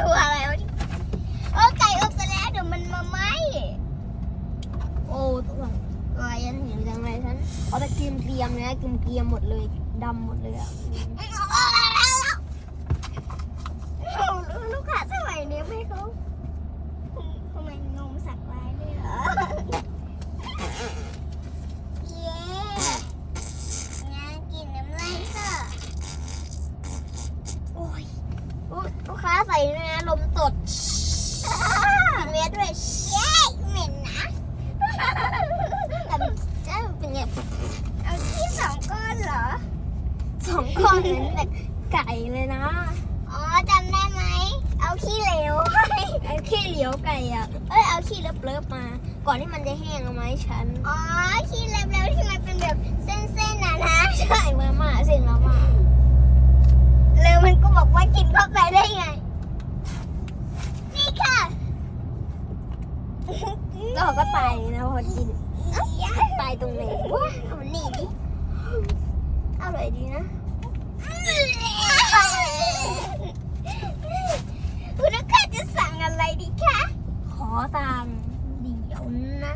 ตัวอะไรวะนี่เออไก่อบเสร็จแล้วเดี๋ยวมันมาไหมโอ้ตัวอะไรยันเห็นจังเลยฉันเอาแต่เกรียมเกรียมๆเลยนะเกรียมเกรียมๆหมดเลยดำหมดเลยอะ ลูกค้าสมัยนี้ไม่เขาทำไมนมสักลายด้วยเหรอ เย้งานกินน้ำลายค่ะ โอ้ยอุ๊ย ลูกค้าใส่ด้วยนะลมตดกินเวทด้วยเย้เหม็นนะแต่จะเป็นไงเอาที่สองก้อนเหรอสองก้อนเหมือนแต่ไก่เลยนะ อ๋อจำได้ไหม เอาขี้เหลวให้ไอ้ขี้เหลียวไก่อะ เอ้ยเอาขี้เลิฟๆมา ก่อนที่มันจะแห้งเอาไหมาให้ฉัน อ๋อขี้เหลวๆที่มันเป็นแบบเส้นๆน่ะนะ ใช่มาม่าเส้นมาม่า เลยมันก็บอกว่ากินเข้าไปได้ไง นี่ค่ะ แล้วเขาก็ตายนะพอกินตายตรงไหนวะเอามันหนีดิอร่อยดีนะคุณลูกค้าจะสั่งอะไรดีคะ ขอตามเดี๋ยวนะแป๊บนึง